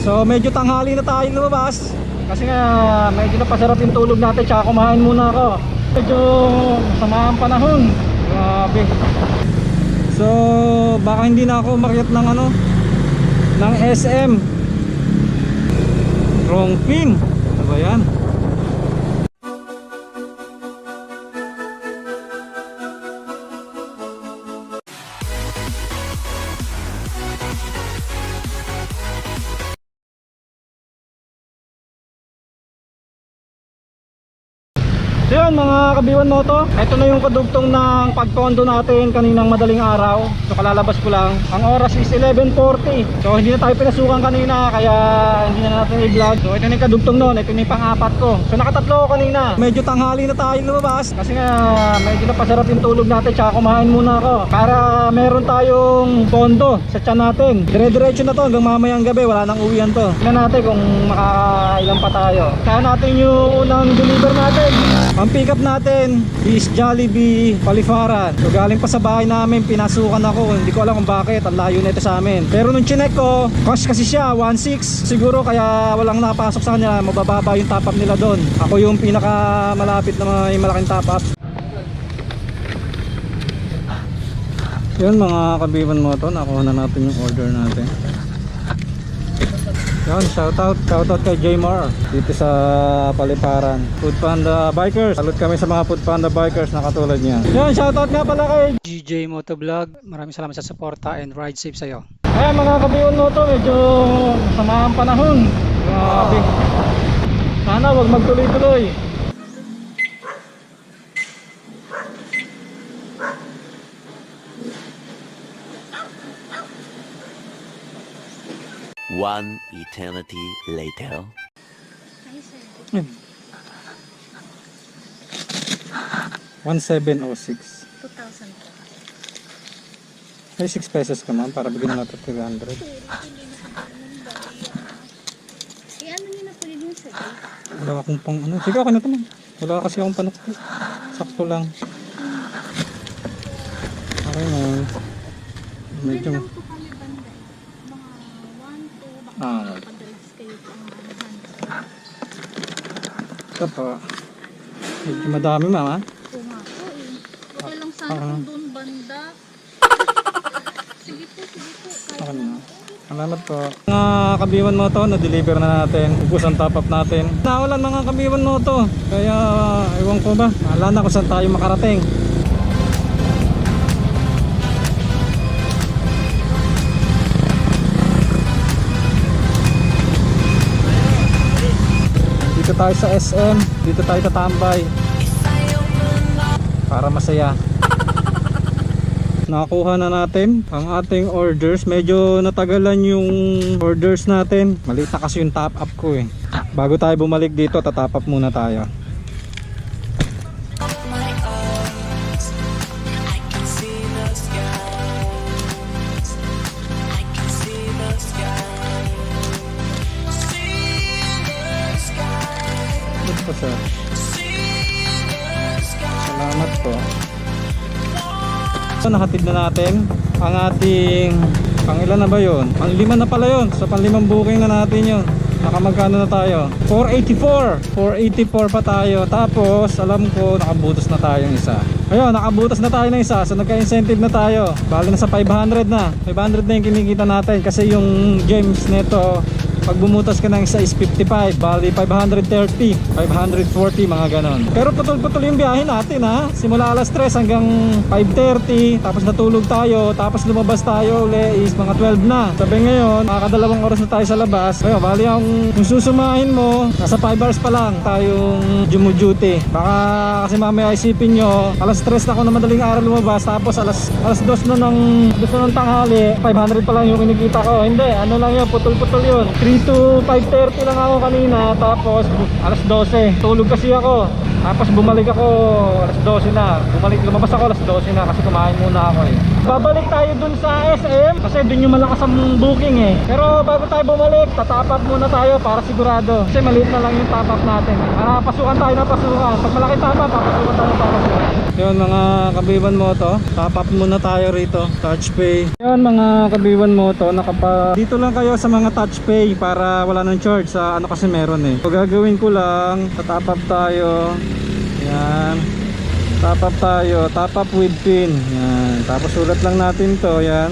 So medyo tanghali na tayo lumabas. Kasi nga medyo napasarap yung tulog natin Tsaka kumain muna ako. Medyo masama ang panahon. Grabe. So baka hindi na ako umakyat ng ano Ng SM Wrong pin Ano ba yan? Kabiwan mo to. Ito na yung kadugtong ng pagpondo natin kaninang madaling araw. So kalalabas ko lang. Ang oras is 11.40 So hindi na tayo pinasukan kanina Kaya hindi na natin i-vlog. So ito na yung kadugtong nun Ito na yung pang-apat ko. So nakatatlo ko kanina. Medyo tanghali na tayo lumabas. Kasi nga medyo napasarap yung tulog natin. Tsaka kumain muna ako. Para meron tayong pondo sa tiyan natin. Dire-diretso na to hanggang mamayang gabi. Wala nang uwian to. Tignan natin kung makakailan pa tayo. Kaya natin yung unang deliver natin ang pick up natin is Jollibee Palifaran. So galing pa sa bahay namin, pinasukan ako. Hindi ko alam kung bakit, ang layo na ito sa amin. Pero nung chinek ko, cash kasi siya, 1.6. Siguro kaya walang napasok sa kanya, mabababa yung top up nila doon. Ako yung pinaka malapit na may malaking top up. Yun mga kabiban mo to, nakuha na natin yung order natin. Yan, shoutout, shoutout kay Jmar dito sa Paliparan. Food Panda Bikers. Salute kami sa mga Food Panda Bikers na katulad niya. Yan, shoutout nga pala kay GJ Motovlog, maraming salamat sa suporta and ride safe sa'yo. Ayan mga kabiyon mo to, medyo masama ang panahon. Grabe. Sana wag magtuloy-tuloy. One eternity later. Ayun. 1706. 2,000 po. May 6 pesos ka ma'am para bigyan natin 300. Eh, ano na po yun sa gate? Wala akong pang ano. Sige ako na to ma'am. Wala kasi akong panukli. Sakto lang. Okay ma'am. Medyo... Yan lang po kami banda. eh. Mga 1, 2, baka Ah. Ito po. Medyo madami ma'am ha. Oo nga po eh. Lang sana Ah. doon banda. sige po, sige po. Kaya Okay na. na. Salamat po. Mga kabiwan mo to, na-deliver na natin. Ubus ang top up natin. Nawalan mga kabiwan mo to. Kaya, ewan ko ba. Wala na kung saan tayo makarating. Tayo sa SM. Dito tayo tatambay. Para masaya. Nakakuha na natin ang ating orders. Medyo natagalan yung orders natin. Maliit na kasi yung top up ko eh. Bago tayo bumalik dito, tatop up muna tayo. Po sir. Salamat po. So nakatid na natin ang ating pang ilan na ba yon? Pang lima na pala yon. Sa panglimang booking na natin yon. Nakamagkano na tayo? 484 484 pa tayo Tapos alam ko nakabutos na tayo ng isa Ayun nakabutos na tayo ng isa So nagka-incentive na tayo Bali na sa 500 na 500 na yung kinikita natin Kasi yung games nito pag bumutas ka ng isa is 55 bali 530 540 mga ganon. Pero putol-putol yung biyahe natin ha? Simula alas 3 hanggang 5.30 tapos natulog tayo tapos lumabas tayo uli is mga 12 na. Sabi ngayon makakadalawang oras na tayo sa labas. Ayun bali ang kung susumahin mo nasa 5 hours pa lang tayong duty baka kasi mamaya isipin nyo alas 3 na ako na madaling araw lumabas tapos alas alas 2 na ng 2 na ng tanghali 500 pa lang yung kinikita ko. Hindi ano lang yun putol-putol yun. 3 to 5.30 lang ako kanina tapos alas 12 tulog kasi ako tapos bumalik ako alas 12 na bumalik lumabas ako alas 12 na kasi kumain muna ako eh Babalik tayo dun sa SM kasi dun yung malakas ang booking eh. Pero bago tayo bumalik, tatap up muna tayo para sigurado. Kasi maliit na lang yung top up natin. Para pasukan tayo na pasukan. Pag malaki top up, papasukan tayo papasukan. Yun mga kabiban mo to, top up muna tayo rito. Touch pay. Yun mga kabiban mo to, nakapa... Dito lang kayo sa mga touch pay para wala nang charge sa ano kasi meron eh. So gagawin ko lang, tatap up tayo. Yan. Top up tayo, top up with pin. Yan. Tapos sulat lang natin to, yan.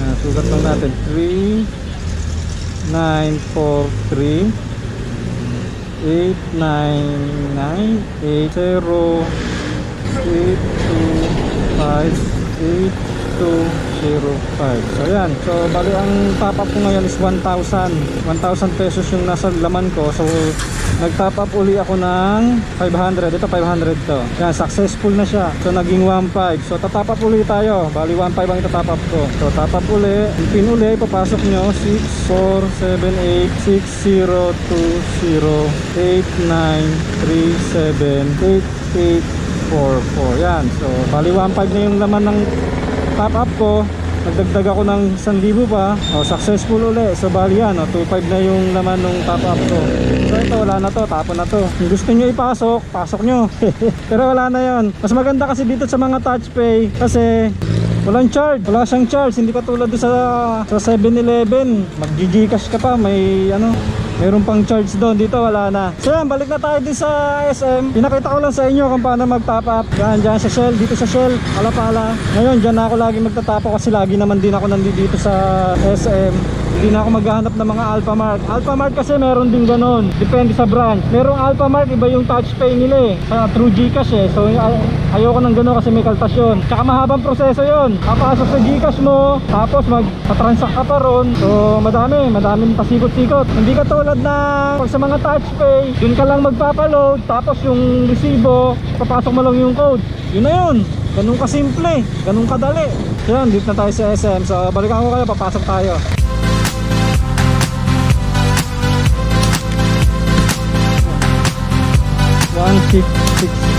Yan, sulat lang natin 3 943 899 So yan, so bali ang top up ko ngayon is 1,000 1,000 pesos yung nasa laman ko. So nag-top up uli ako ng 500 Ito 500 to. Yan, successful na siya. So naging 1,500 So tatop up uli tayo. Bali 1,500 ang itatop up ko. So top up uli. Yung pin uli, papasok nyo. 6478602893788844 Yan, so bali 1,500 na yung laman ng top up ko. Nagdagdag ako ng 1,000 pa. O successful uli so bali yan o 2,500 na yung laman ng top up ko. So ito wala na to. Tapon na to. Kung gusto nyo ipasok pasok nyo. Pero wala na yon mas maganda kasi dito sa mga touch pay kasi walang charge. Wala siyang charge. Hindi katulad doon sa sa 7-Eleven mag Gcash ka pa. May ano Meron pang charge doon, dito wala na. So yan, balik na tayo din sa SM. Pinakita ko lang sa inyo kung paano mag-top up. Yan, dyan sa Shell, dito sa Shell, pala-pala. Ngayon, dyan na ako lagi magtatap kasi lagi naman din ako nandito sa SM. Hindi na ako maghahanap ng mga Alphamart. Alphamart kasi meron din ganon. Depende sa branch. Merong Alphamart, iba yung touch pay nila eh. Sa True Gcash eh. So ay ayoko ng ganon kasi may kaltas yun. Tsaka mahabang proseso yun. Papasok sa Gcash mo, tapos mag-transact ka pa ron. So madami, madaming pasikot-sikot. Hindi ka tulad na pag sa mga touch pay, dun ka lang magpapaload, tapos yung resibo, papasok mo lang yung code. Yun na yun. Ganun kasimple, ganun kadali. Yan, dito na tayo sa SM. So balikan ko kayo, papasok tayo. One six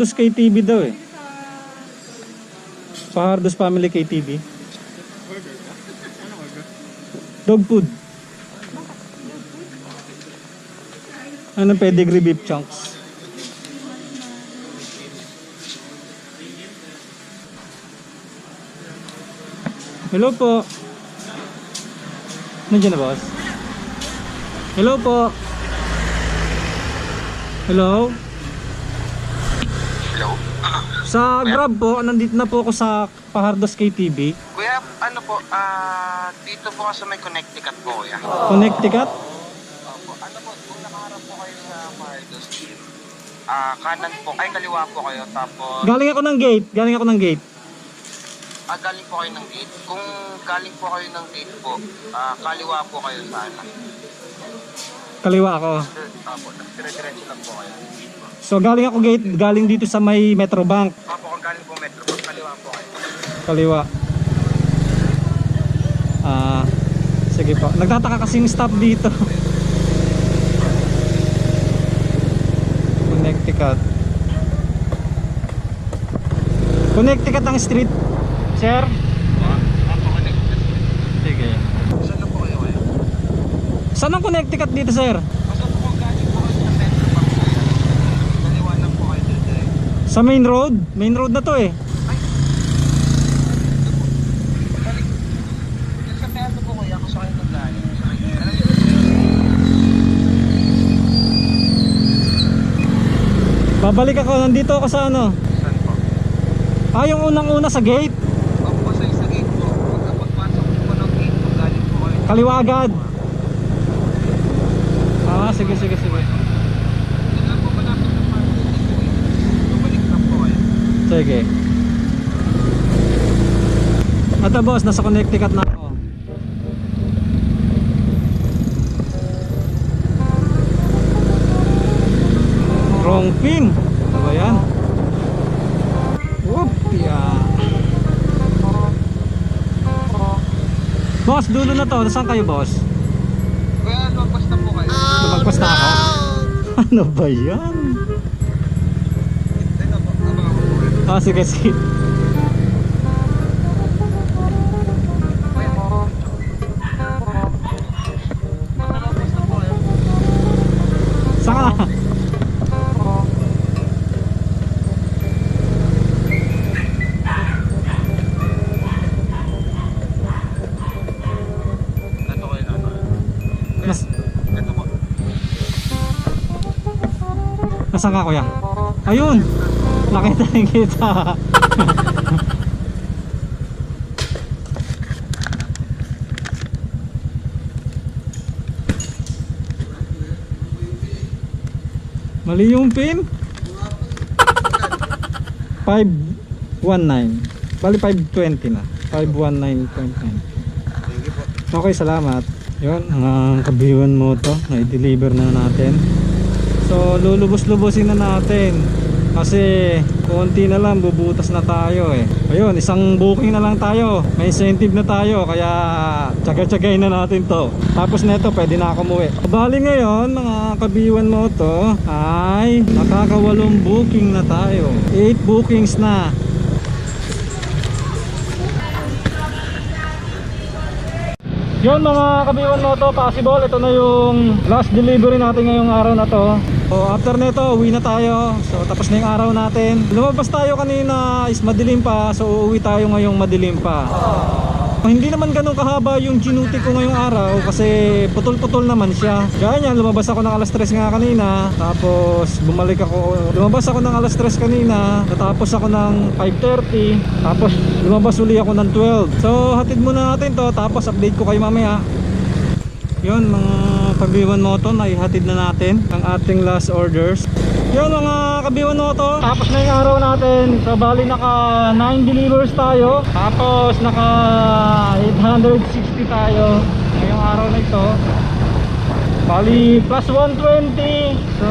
Pahardos KTV daw eh. Pahardos Family KTV. Dog food. Ano pedigree beef chunks? Hello po. Nandiyan na boss? Hello po. Hello? Hello? Sa Grab po, nandito na po ako sa Pahardos KTV. Kuya, ano po, ah, dito po kasi may Connecticut po, kuya. Connecticut? Opo, ano po, kung nakaharap po kayo sa Mardos Team, ah, kanan po, ay kaliwa po kayo, tapos, Galing ako ng gate. Galing ako ng gate. ah, galing po kayo ng gate. Kung galing po kayo ng gate po, ah, kaliwa po kayo sana. Kaliwa ako. Opo, dire-diretso lang po kayo. So galing ako gate, galing dito sa may Metro Bank. Opo, kung galing po metro po, kaliwa po kayo. Kaliwa. Ah, sige po. Nagtataka kasing stop dito. Connecticut. Connecticut ang street. Sir? Sige. Kayo? Saan ang Connecticut dito, sir? Basta po kung galing po kayo sa metro pa po, kaliwa lang po kayo dire-diretso. Sa main road? Main road na to eh. Babalik ako, nandito ako sa ano? saan po? Ah, yung unang-una sa gate. Opo, sa isa gate po. Pagka pagpasok po ng gate po, galing po kayo. Kaliwa agad. Ah, sige, sige, sige. Doon lang po malapit ng parking gateway. Bumalik lang po kayo. Sige. Ito boss, nasa Connecticut na ako. Wrong pin. Ano ba yan? Whoop, yeah. Boss, dulo na to. Nasaan kayo boss? Kaya lumabas na po kayo. Lumagpas na ako? ano ba yan? Ito po, abangan ko po kayo. Ah, sige, sige. Lumabas na po kayo. Saan ka? Ito kayo na. Nas, Ito po. nasaan ka kuya? Ayun! Nakita rin kita. Mali yung pin? 519 Bali 520 na. 519.9 Okay, salamat. Yun, ang kabiwan mo to. Na-deliver na natin. So, lulubos-lubosin na natin Kasi konti na lang bubutas na tayo eh. Ayun, isang booking na lang tayo. May incentive na tayo Kaya tsaga-tsagay na natin to. Tapos neto, pwede na ako umuwi. Bali ngayon, mga kabiwan mo to Ay, nakakawalong booking na tayo. 8 bookings na. Yun mga kabiwan mo to, possible. Ito na yung last delivery natin ngayong araw na to. So after nito, uwi na tayo. So tapos na yung araw natin. Lumabas tayo kanina is madilim pa. So uuwi tayo ngayong madilim pa. Hindi naman ganun kahaba yung ginuti ko ngayong araw kasi putol-putol naman siya. Gaya niyan, lumabas ako ng alas 3 nga kanina. Tapos bumalik ako, lumabas ako ng alas 3 kanina. Natapos ako ng 5.30. Tapos lumabas uli ako ng 12. So hatid muna natin to tapos update ko kayo mamaya. Yun mga kabiwan mo to, naihatid na natin ang ating last orders. Yun mga kabiwan mo to, tapos na yung araw natin. So bali naka 9 delivers tayo. Tapos naka 860 tayo ngayong araw na ito. Bali plus 120 So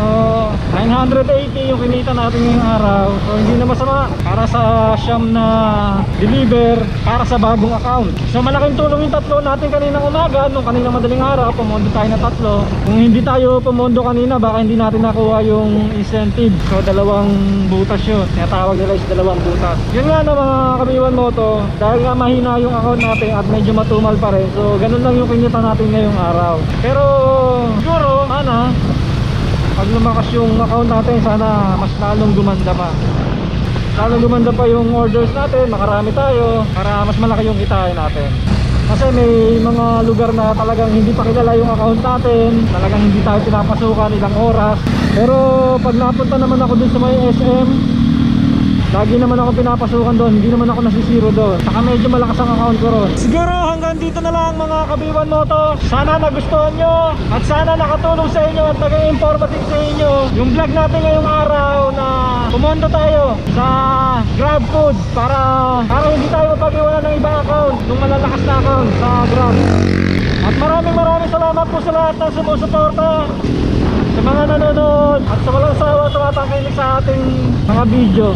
980 yung kinita natin ngayong araw. So hindi na masama Para sa siyam na deliver Para sa bagong account. So malaking tulong yung tatlo natin kaninang umaga Nung kaninang madaling araw Pumondo tayo na tatlo. Kung hindi tayo pumondo kanina Baka hindi natin nakuha yung incentive. So dalawang butas yun. Tinatawag nila is dalawang butas. Yun nga na mga kamiwan mo to Dahil nga mahina yung account natin At medyo matumal pa rin. So ganun lang yung kinita natin ngayong araw. Pero siguro sana pag lumakas yung account natin sana mas lalong gumanda pa. Lalong gumanda pa yung orders natin makarami tayo para mas malaki yung kitain natin. Kasi may mga lugar na talagang hindi pa kilala yung account natin talagang hindi tayo pinapasukan ilang oras. Pero pag napunta naman ako dun sa may SM Lagi naman ako pinapasukan doon, hindi naman ako nasisiro doon. Saka medyo malakas ang account ko ron. Siguro hanggang dito na lang mga kabiwan mo to. Sana nagustuhan nyo at sana nakatulong sa inyo at naging informative sa inyo. Yung vlog natin ngayong araw na pumondo tayo sa Grab Food para, para hindi tayo mapag-iwanan ng ibang account, nung malalakas na account sa Grab. At maraming maraming salamat po sa lahat ng sumusuporta sa mga nanonood at sa walang sawa tumatangkilik sa ating mga video